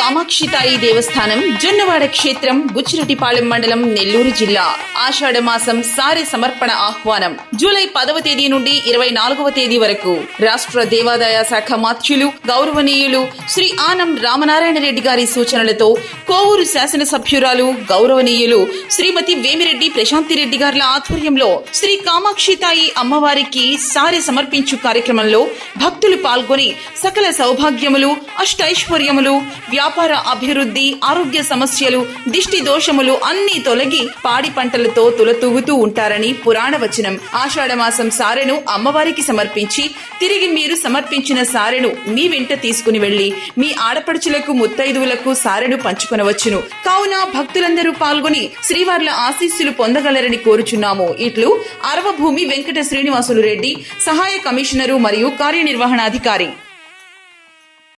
కామాక్షితాయి దేవస్థానం జొన్నవాడ క్షేత్రం బుచ్చిరెడ్డిపాలెం మండలం నెల్లూరు జిల్లా. ఆషాఢ మాసం సారి సమర్పణ ఆహ్వానం. జూలై పదవ తేదీ నుండి ఇరవై నాలుగవ తేదీ వరకు. రాష్ట్ర దేవాదాయ శాఖ మాత్యులు గౌరవనీయులు శ్రీ ఆనం రామనారాయణ రెడ్డి గారి సూచనలతో కోవూరు శాసనసభ్యురాలు గౌరవనీయులు శ్రీమతి వేమిరెడ్డి ప్రశాంతి రెడ్డి గారుల ఆధ్వర్యంలో శ్రీ కామాక్షితాయి అమ్మవారికి సారి సమర్పించు కార్యక్రమంలో భక్తులు పాల్గొని సకల సౌభాగ్యములు అష్టైశ్వర్యములు వ్యాపార అభివృద్ధి ఆరోగ్య సమస్యలు దిష్టి దోషములు అన్నీ తొలగి పాడి పంటలతో తులతూగుతూ ఉంటారని పురాణ వచనం. ఆషాఢమాసం సారెను అమ్మవారికి సమర్పించి తిరిగి మీరు సమర్పించిన సారెను మీ వెంట తీసుకుని వెళ్ళి మీ ఆడపడుచులకు ముత్తైదువులకు సారెను పంచుకొనవచ్చును. కావున భక్తులందరూ పాల్గొని శ్రీవార్ల ఆశీస్సులు పొందగలరని కోరుచున్నాము. ఇట్లు అరవభూమి వెంకట శ్రీనివాసులు రెడ్డి సహాయ కమిషనరు మరియు కార్యనిర్వహణాధికారి.